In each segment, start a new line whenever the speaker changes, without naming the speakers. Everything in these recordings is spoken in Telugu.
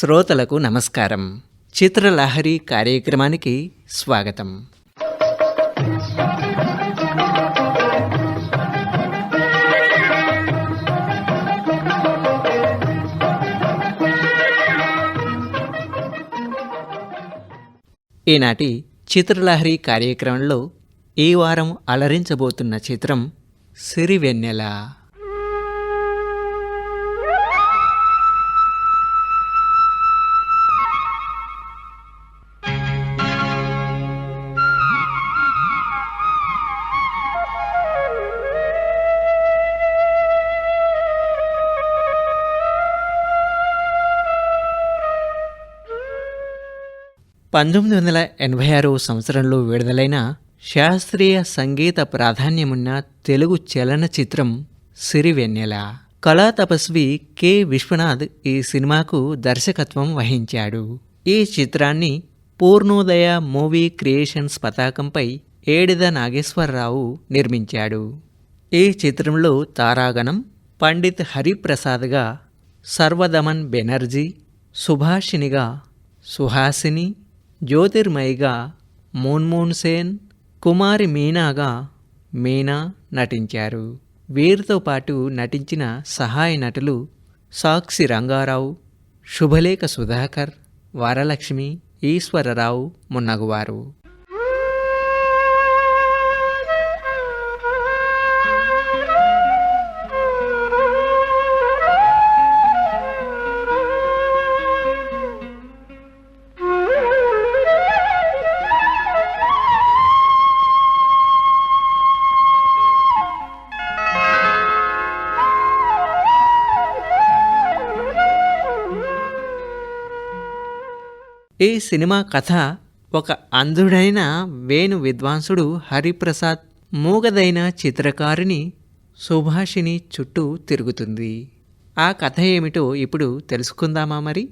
శ్రోతలకు నమస్కారం. చిత్రలహరి కార్యక్రమానికి స్వాగతం. ఈనాటి చిత్రలహరి కార్యక్రమంలో ఈ వారం అలరించబోతున్న చిత్రం సిరివెన్నెల. పంతొమ్మిది వందల ఎనభై ఆరు సంవత్సరంలో విడుదలైన శాస్త్రీయ సంగీత ప్రాధాన్యమున్న తెలుగు చలనచిత్రం సిరివెన్నెల. కళా తపస్వి కె. విశ్వనాథ్ ఈ సినిమాకు దర్శకత్వం వహించాడు. ఈ చిత్రాన్ని పూర్ణోదయ మూవీ క్రియేషన్స్ పతాకంపై ఏడిద నాగేశ్వరరావు నిర్మించాడు. ఈ చిత్రంలో తారాగణం పండిత్ హరిప్రసాద్గా సర్వదమన్ బెనర్జీ సుభాషినిగా సుహాసిని జ్యోతిర్మయిగా మోన్మోహన్ సేన్ కుమారి మీనాగా మీనా నటించారు. వీరితో పాటు నటించిన సహాయ నటులు సాక్షి రంగారావు శుభలేఖ సుధాకర్ వరలక్ష్మి ఈశ్వరరావు మున్నగువారు. ఈ సినిమా కథ ఒక అంధుడైన వేణు విద్వాంసుడు హరిప్రసాద్ మూగదైన చిత్రకారిణి సుభాషిని చుట్టూ తిరుగుతుంది. ఆ కథ ఏమిటో ఇప్పుడు తెలుసుకుందామా మరి?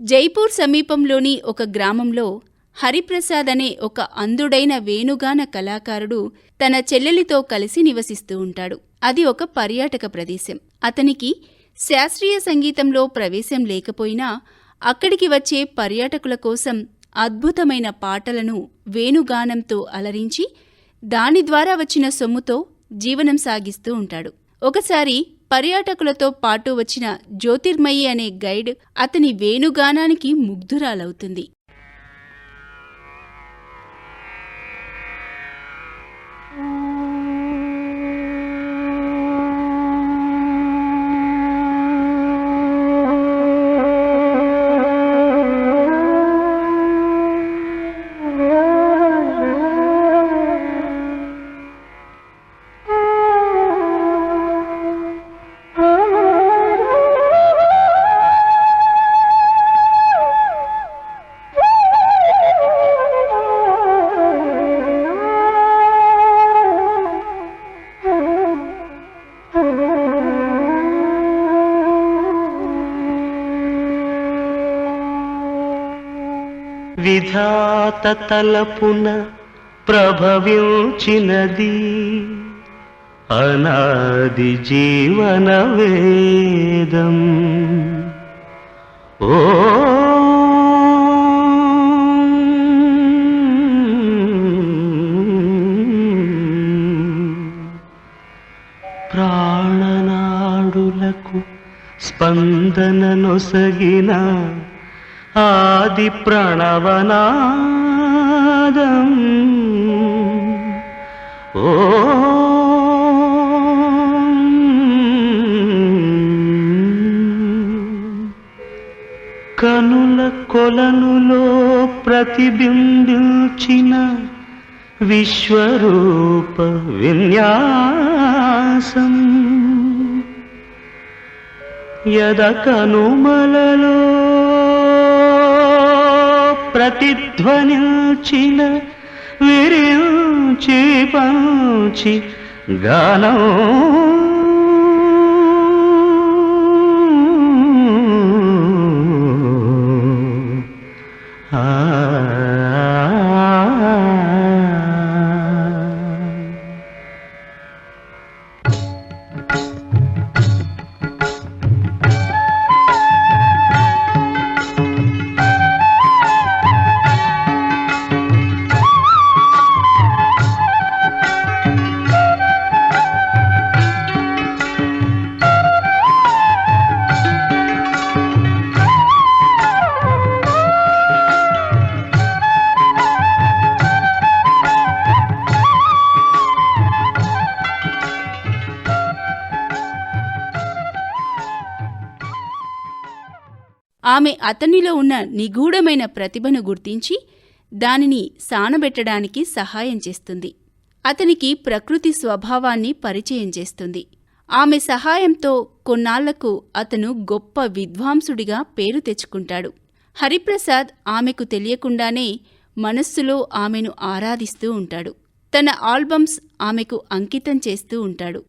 జైపూర్ సమీపంలోని ఒక గ్రామంలో హరిప్రసాద్ అనే ఒక అంధుడైన వేణుగాన కళాకారుడు తన చెల్లెలితో కలిసి నివసిస్తూ ఉంటాడు. అది ఒక పర్యాటక ప్రదేశం. అతనికి శాస్త్రీయ సంగీతంలో ప్రవేశం లేకపోయినా అక్కడికి వచ్చే పర్యాటకుల కోసం అద్భుతమైన పాటలను వేణుగానంతో అలరించి దాని ద్వారా వచ్చిన సొమ్ముతో జీవనం సాగిస్తూ ఉంటాడు. ఒకసారి పర్యాటకులతో పాటు వచ్చిన జ్యోతిర్మయి అనే గైడ్ అతని వేణుగానానికి ముగ్ధురాలవుతుంది.
పాత తలపున ప్రభవించినది అనాది జీవన వేదం. ఓ ప్రాణనాడులకు స్పందన నొసగిన ఆది ప్రణవనాదం ఓ. కనుల కొలనులో ప్రతిబింబించిన విశ్వరూప విన్యాసం. యద కనుమలలో ప్రతిధ్వనించిన విరించి పంచి గానం ఆ
అతనిలో ఉన్న నిగూఢమైన ప్రతిభను గుర్తించి దానిని సానబెట్టడానికి సహాయం చేస్తుంది. అతనికి ప్రకృతి స్వభావాన్ని పరిచయం చేస్తుంది. ఆమె సహాయంతో కొన్నాళ్ళకు అతను గొప్ప విద్వాంసుడిగా పేరు తెచ్చుకుంటాడు. హరిప్రసాద్ ఆమెకు తెలియకుండానే మనస్సులో ఆమెను ఆరాధిస్తూ ఉంటాడు. తన ఆల్బమ్స్ ఆమెకు అంకితం చేస్తూ ఉంటాడు.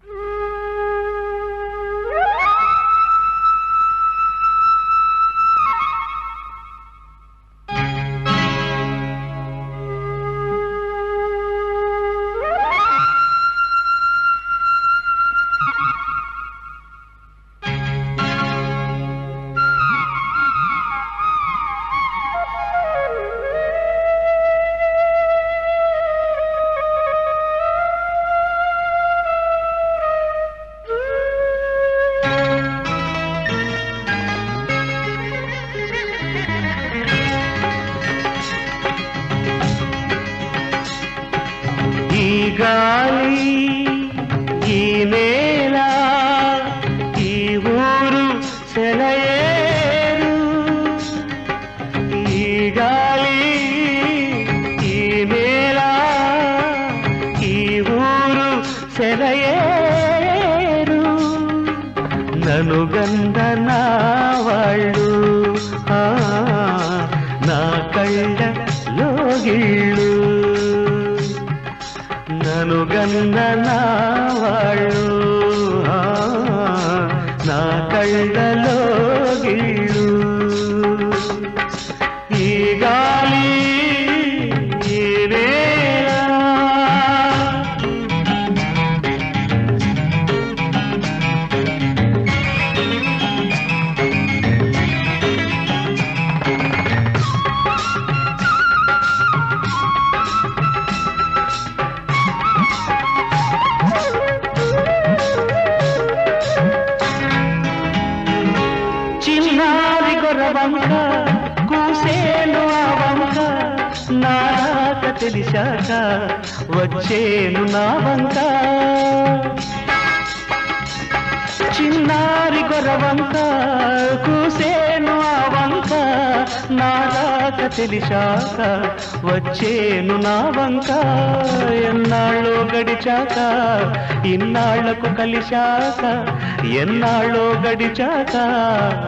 తెలిసాక వచ్చేను నా వంక. చిన్నారి గొరవంక కూసేను ఆ వంక. నాక తెలిసాక వచ్చేను నా వంక. ఎన్నాళ్ళో గడిచాక ఇన్నాళ్ళకు కలిశాక ఎన్నాళ్ళో గడిచాక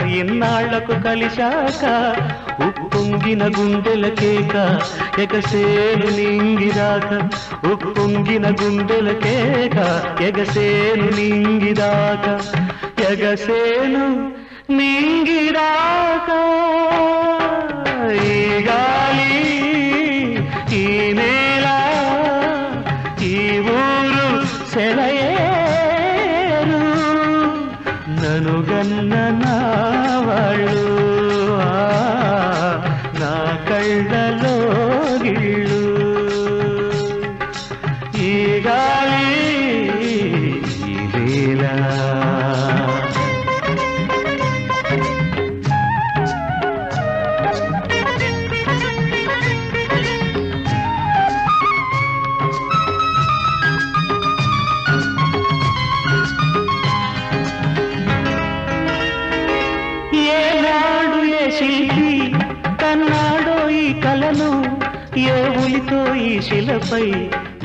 ఇన్నాళ్ళకు కలిశాక ఉప్పొంగిన గుండెల కేక ఎగసేను నింగిరాక ఉప్పొంగిన గుండెల కేక ఎగసేను నింగిరాక ఎగసేను నింగిరాక. ఈగా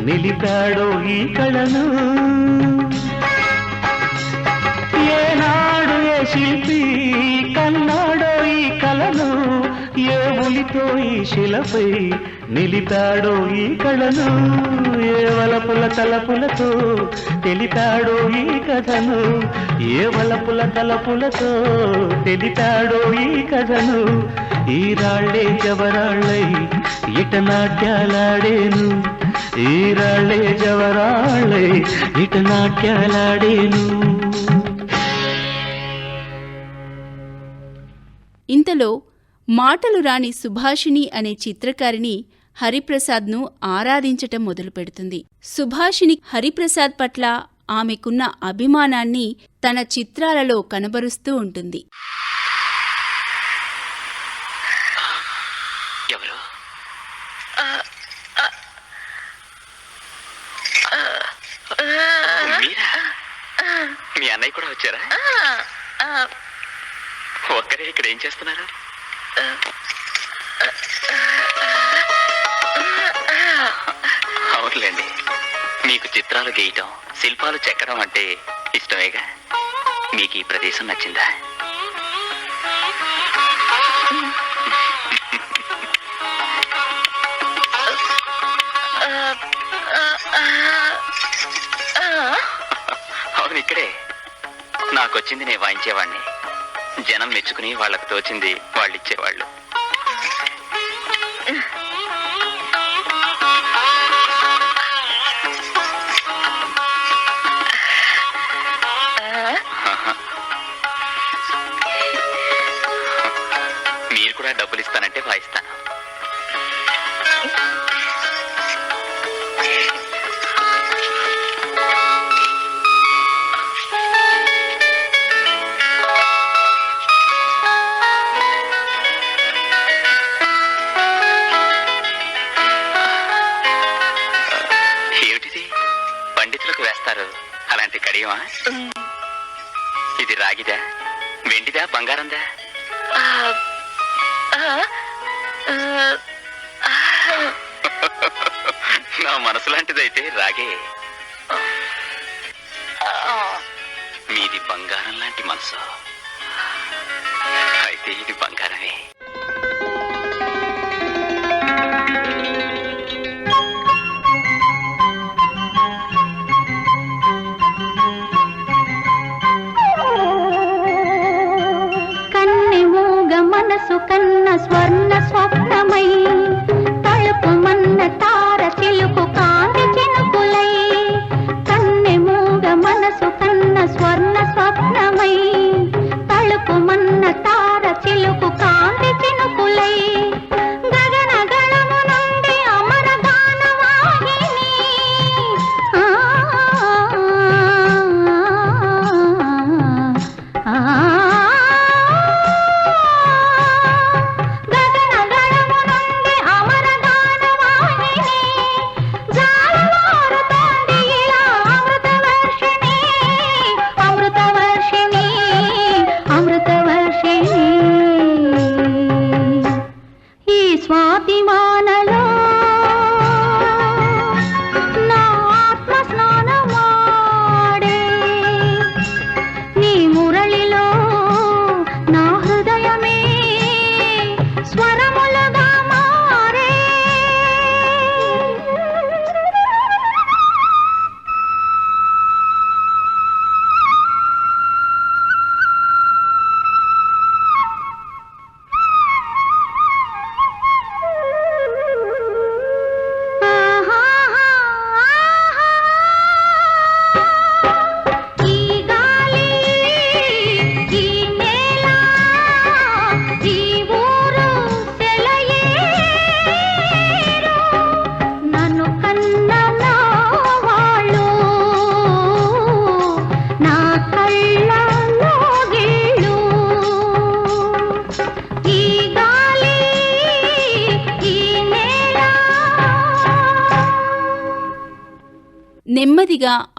నిలిపాడో ఈ కళను. ఏనాడు ఏ శిల్పి కన్నాడో ఈ కళను. ఏ ఉలితో ఈ శిలపై నిలిపాడో ఈ కళను. ఏ వలపుల తలపులతో తెలిపాడో ఈ కథను. ఏ వలపుల తలపులతో తెలిపాడో ఈ కథను. ఈ రాళ్ళే జవరాళ్ళై ఇట నాట్యాలాడేను ఈరాళ్ళే జవరాళ్ళే ఇట నాట్యాలాడేను.
ఇంతలో మాటలు రాని సుభాషిణి అనే చిత్రకారిణి హరిప్రసాద్ను ఆరాధించటం మొదలుపెడుతుంది. సుభాషిణి హరిప్రసాద్ పట్ల ఆమెకున్న అభిమానాన్ని తన చిత్రాలలో కనబరుస్తూ ఉంటుంది
ఎవరు మీరా మీ అన్నయ్య కూడా వచ్చారా? ఒక్కరే ఇక్కడ ఏం చేస్తున్నారు? అవునులేండి. మీకు చిత్రాలు గీయటం శిల్పాలు చెక్కడం అంటే ఇష్టమేగా? మీకు ఈ ప్రదేశం నచ్చిందా? అవును ఇక్కడే. నాకొచ్చింది నేను వాయించేవాడిని జనం మెచ్చుకుని వాళ్ళకు తోచింది వాళ్ళు ఇచ్చేవాళ్ళు మీరు కూడా డబ్బులు ఇస్తానంటే వాయిస్తాను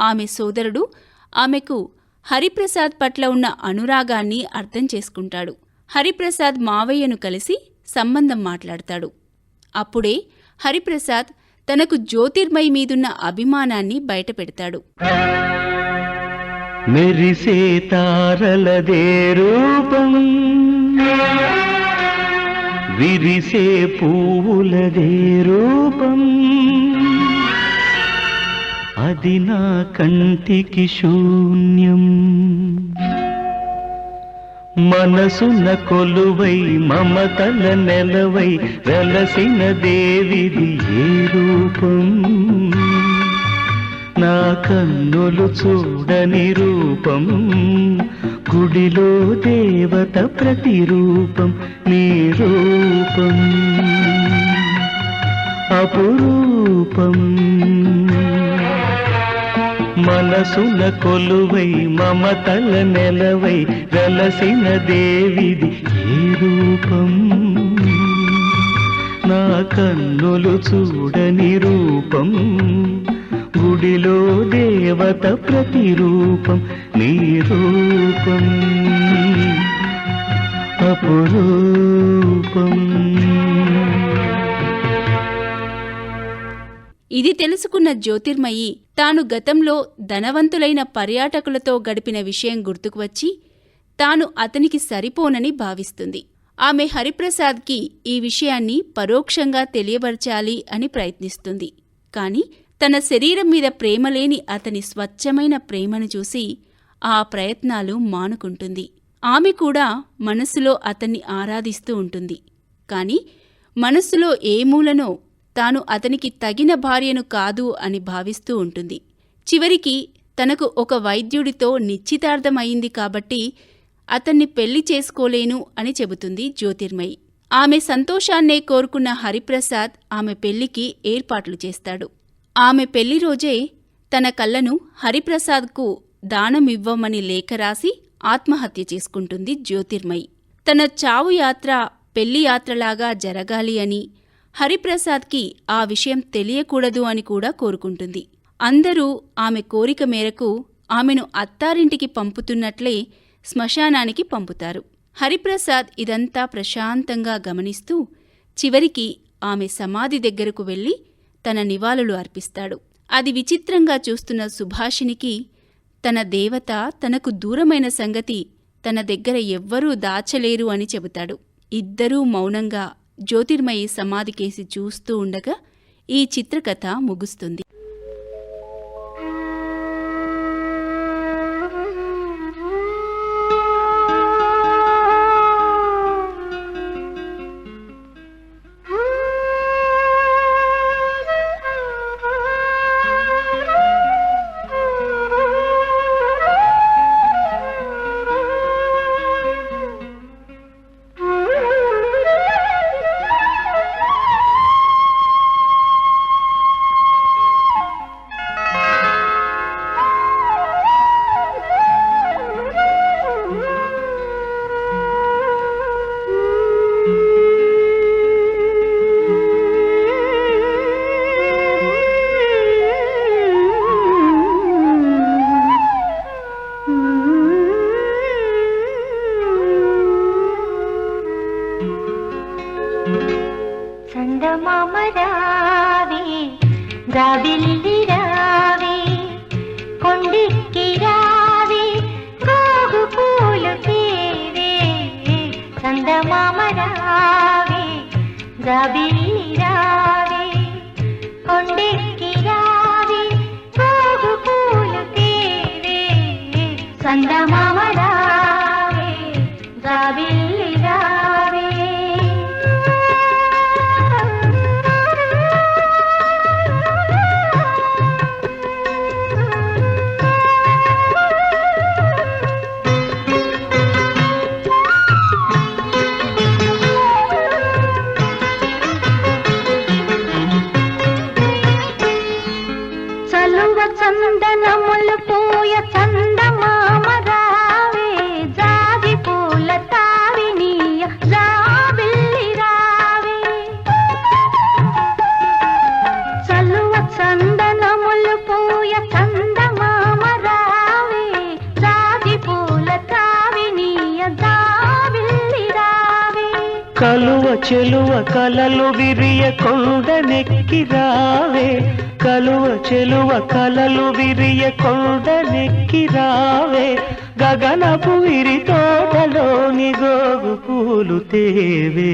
ఆమె సోదరుడు ఆమెకు హరిప్రసాద్ పట్ల ఉన్న అనురాగాన్ని అర్థం చేసుకుంటాడు. హరిప్రసాద్ మావయ్యను కలిసి సంబంధం మాట్లాడతాడు. అప్పుడే హరిప్రసాద్ తనకు జ్యోతిర్మయి మీదున్న అభిమానాన్ని బయటపెడతాడు.
మెరిసే తారలదే రూపం విరిసే పువ్వులదే రూపం అది నా కంటికి శూన్యం. మనసున కొలువై మమతల నెలవై వెలసిన దేవిది ఏ రూపం? నా కన్నులు చూడని రూపం గుడిలో దేవత ప్రతిరూపం నీ రూపం. అపురూపం. మనసుల కొలువై మమతల నెలవై వెలసిన దేవిది ఏ రూపం? నా కన్నులు చూడని రూపం గుడిలో దేవత ప్రతిరూపం నీ రూపం. అపురూపం.
ఇది తెలుసుకున్న జ్యోతిర్మయి తాను గతంలో ధనవంతులైన పర్యాటకులతో గడిపిన విషయం గుర్తుకు వచ్చి తాను అతనికి సరిపోనని భావిస్తుంది. ఆమె హరిప్రసాద్కి ఈ విషయాన్ని పరోక్షంగా తెలియబరచాలి అని ప్రయత్నిస్తుంది. కాని తన శరీరం మీద ప్రేమలేని అతని స్వచ్ఛమైన ప్రేమను చూసి ఆ ప్రయత్నాలు మానుకుంటుంది. ఆమె కూడా మనసులో అతన్ని ఆరాధిస్తూ ఉంటుంది. కాని మనస్సులో ఏ మూలనో తాను అతనికి తగిన భార్యను కాదు అని భావిస్తూ ఉంటుంది. చివరికి తనకు ఒక వైద్యుడితో నిశ్చితార్థమైంది కాబట్టి అతన్ని పెళ్ళి చేసుకోలేను అని చెబుతుంది జ్యోతిర్మయి. ఆమె సంతోషాన్నే కోరుకున్న హరిప్రసాద్ ఆమె పెళ్ళికి ఏర్పాట్లు చేస్తాడు. ఆమె పెళ్ళి రోజే తన కళ్ళను హరిప్రసాద్కు దానమివ్వమని లేఖ రాసి ఆత్మహత్య చేసుకుంటుంది జ్యోతిర్మయి. తన చావు యాత్ర పెళ్ళి యాత్రలాగా జరగాలి అని హరిప్రసాద్కి ఆ విషయం తెలియకూడదు అని కూడా కోరుకుంటుంది. అందరూ ఆమె కోరిక మేరకు ఆమెను అత్తారింటికి పంపుతున్నట్లే శ్మశానానికి పంపుతారు. హరిప్రసాద్ ఇదంతా ప్రశాంతంగా గమనిస్తూ చివరికి ఆమె సమాధి దగ్గరకు వెళ్ళి తన నివాళులు అర్పిస్తాడు. అది విచిత్రంగా చూస్తున్న సుభాషినికి తన దేవత తనకు దూరమైన సంగతి తన దగ్గర ఎవ్వరూ దాచలేరు అని చెబుతాడు. ఇద్దరూ మౌనంగా జ్యోతిర్మయి సమాధికేసి చూస్తూ ఉండగా ఈ చిత్రకథ ముగుస్తుంది.
చందనములు పూయ చందమామ రావే జాజి పూల తావినీయ జాబిల్లి రావే. చలువ చందనములు పూయ చందమామ రావే జాజి పూల తావినీయ జాబిల్లి రావే.
కలువ చెలువ కలలు విరియ కొండ నెక్కి రావే. కలువ చెలువ కలలు విరియ కొండనెక్కి రావే. గగనపు విరి తోటలోని గోగు పూలు తేవే.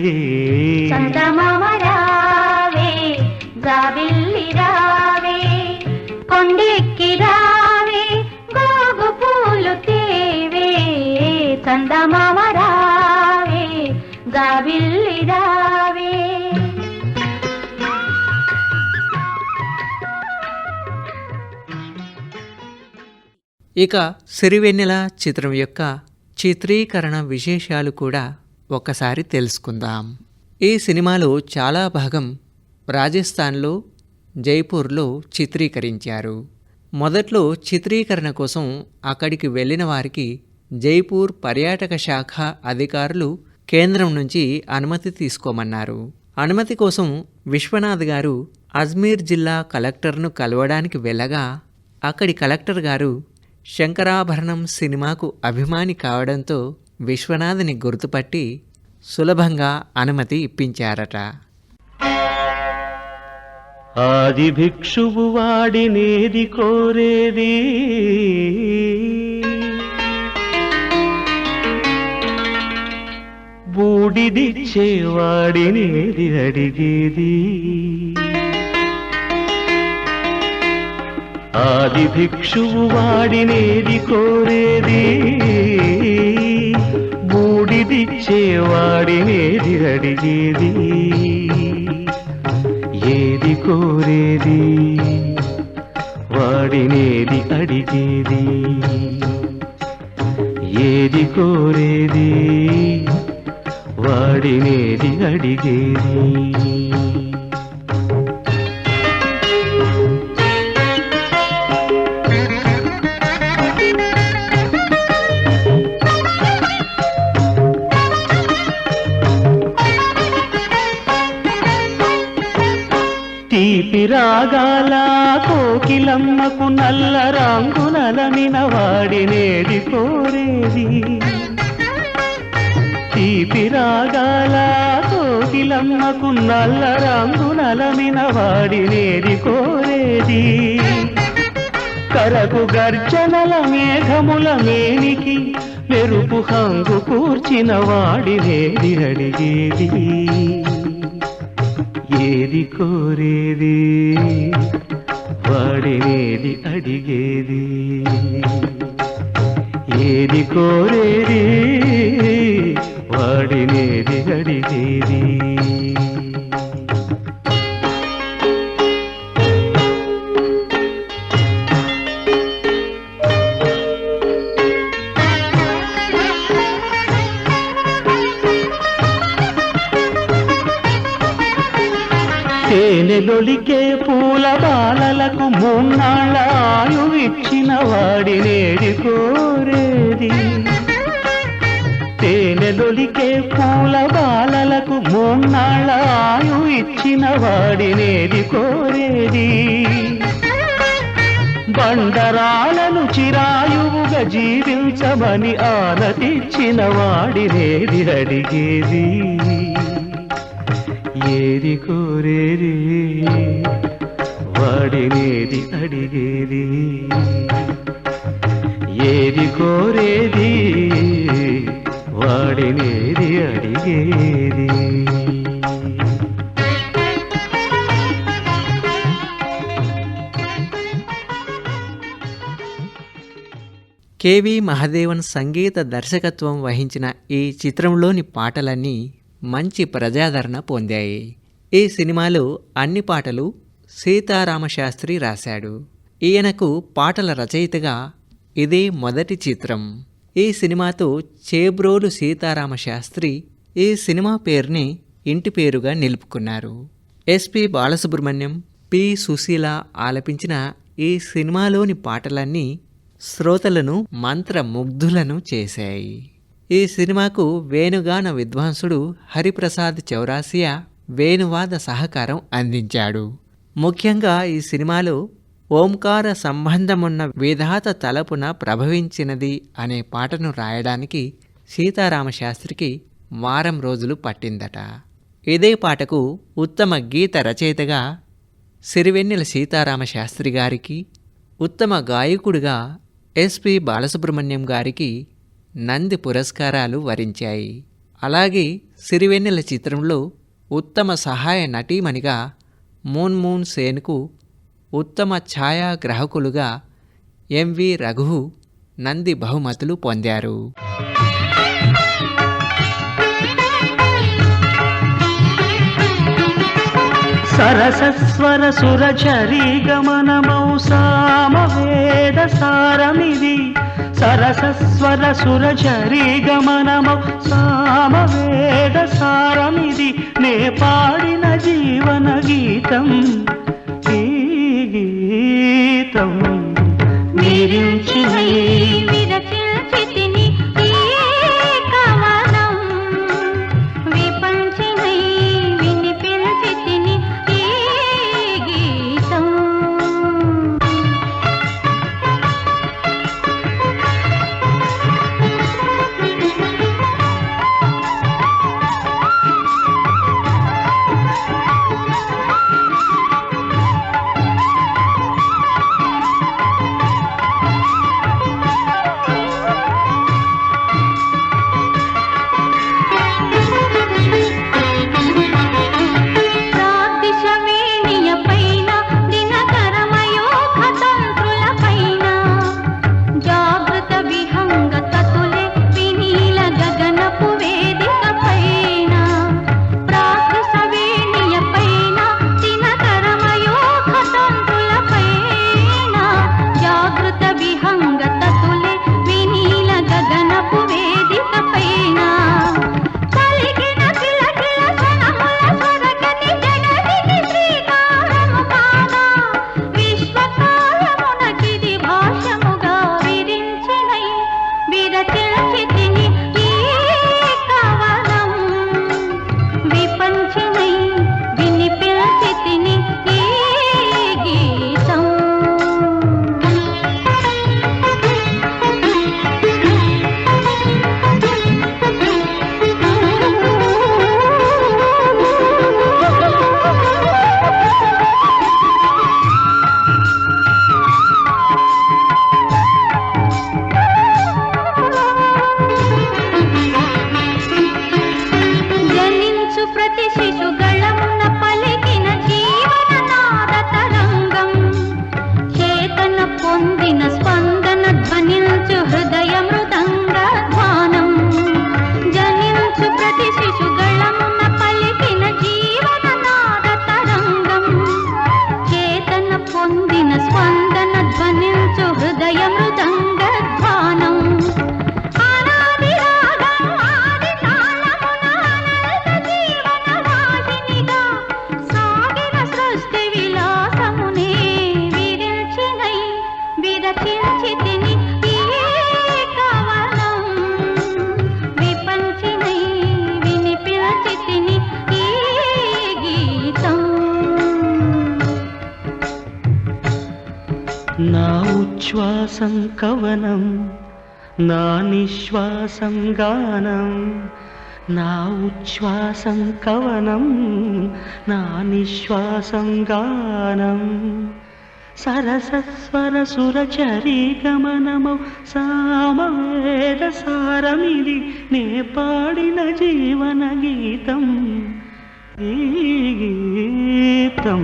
చందమామ రావే జాబిల్లి రావే కొండెక్కి రావే గోగు పూలు తేవే. చందమామ రావే జాబిల్లి రావే.
ఇక సిరివెన్నెల చిత్రం యొక్క చిత్రీకరణ విశేషాలు కూడా ఒక్కసారి తెలుసుకుందాం. ఈ సినిమాలో చాలా భాగం రాజస్థాన్లో జైపూర్లో చిత్రీకరించారు. మొదట్లో చిత్రీకరణ కోసం అక్కడికి వెళ్ళిన వారికి జైపూర్ పర్యాటక శాఖ అధికారులు కేంద్రం నుంచి అనుమతి తీసుకోమన్నారు. అనుమతి కోసం విశ్వనాథ్ గారు అజ్మీర్ జిల్లా కలెక్టర్ను కలవడానికి వెళ్ళగా అక్కడి కలెక్టర్ గారు శంకరాభరణం సినిమాకు అభిమాని కావడంతో విశ్వనాథ్ని గుర్తుపట్టి సులభంగా అనుమతి ఇప్పించారట.
ఆది భిక్షువు వాడినేది కోరేది. బూడిదిచ్చేవాడినేది అడిగేది. ఆది భిక్షువు వాడినేది కోరేది. బూడిదిచ్చేవాడినేది అడిగేది ఏది కోరేది? వాడినేది అడిగేది. ఏది కోరేది? వాడినేది అడిగేది. రంగునలమిన వాడినేది కోరేది. తీపి రాగాల కోకిలమ్మకు నల్ల రంగునలమిన వాడినేది కోరేది. కరకు గర్జనల మేఘముల మేనికి మెరుపు హంగు కూర్చిన వాడినేది అడిగేది. ఏది కోరేది? వాడినేది అడిగేది. ఏది కోరేది? వాడినేది అడిగేది తేనెలొలికే పూల బాలలకు మూన్నాళ్ళ ఆయువిచ్చిన వాడినేది కోరేది. తేనెలొలికే పూల బాలలకు మూన్నాళ్ళ ఆయు ఇచ్చిన వాడినేది కోరేది. బండరాలను చిరాయువుగా జీవించమని ఆనతిచ్చిన వాడినేది అడిగేది. ఏది కోరేది? వాడినేది అడిగేది. ఏది కోరేది? వాడినేది అడిగేది.
కేవి మహదేవన్ సంగీత దర్శకత్వం వహించిన ఈ చిత్రంలోని పాటలన్నీ మంచి ప్రజాదరణ పొందాయి. ఈ సినిమాలో అన్ని పాటలు సీతారామశాస్త్రి రాశాడు. ఈయనకు పాటల రచయితగా ఇదే మొదటి చిత్రం. ఈ సినిమాతో చేబ్రోలు సీతారామశాస్త్రి ఈ సినిమా పేరుని ఇంటి పేరుగా నిలుపుకున్నారు. ఎస్పి బాలసుబ్రహ్మణ్యం పి సుశీల ఆలపించిన ఈ సినిమాలోని పాటలన్నీ శ్రోతలను మంత్రముగ్ధులను చేశాయి. ఈ సినిమాకు వేణుగాన విద్వాంసుడు హరిప్రసాద్ చౌరాసియా వేణువాద సహకారం అందించాడు. ముఖ్యంగా ఈ సినిమాలో ఓంకార సంబంధమున్న విధాత తలపున ప్రభవించినది అనే పాటను రాయడానికి సీతారామశాస్త్రికి వారం రోజులు పట్టిందట. ఇదే పాటకు ఉత్తమ గీత రచయితగా సిరివెన్నెల సీతారామ శాస్త్రి గారికి ఉత్తమ గాయకుడిగా ఎస్పి బాలసుబ్రహ్మణ్యం గారికి నంది పురస్కారాలు వరించాయి. అలాగే సిరివెన్నెల చిత్రంలో ఉత్తమ సహాయ నటీమణిగా మూన్ మూన్ సేన్కు ఉత్తమ ఛాయాగ్రాహకులుగా ఎంవి రఘు నంది బహుమతులు పొందారు.
సరసస్వర సురచరీ గమనమౌ సామవేద సారమిది సరసస్వర సురచరీ గమనము సామవేద సారమిది నే పాడిన జీవన గీతం ఈ గీతం. మీరించిన కవనం నా నిశ్వాసం గానం నా ఉచ్ఛ్వాసం కవనం నా నిశ్వాసం గానం. సరసస్వర సురచరీ గమనమౌ సామవేద సారమిది నే పాడిన జీవన గీతం ఈ గీతం.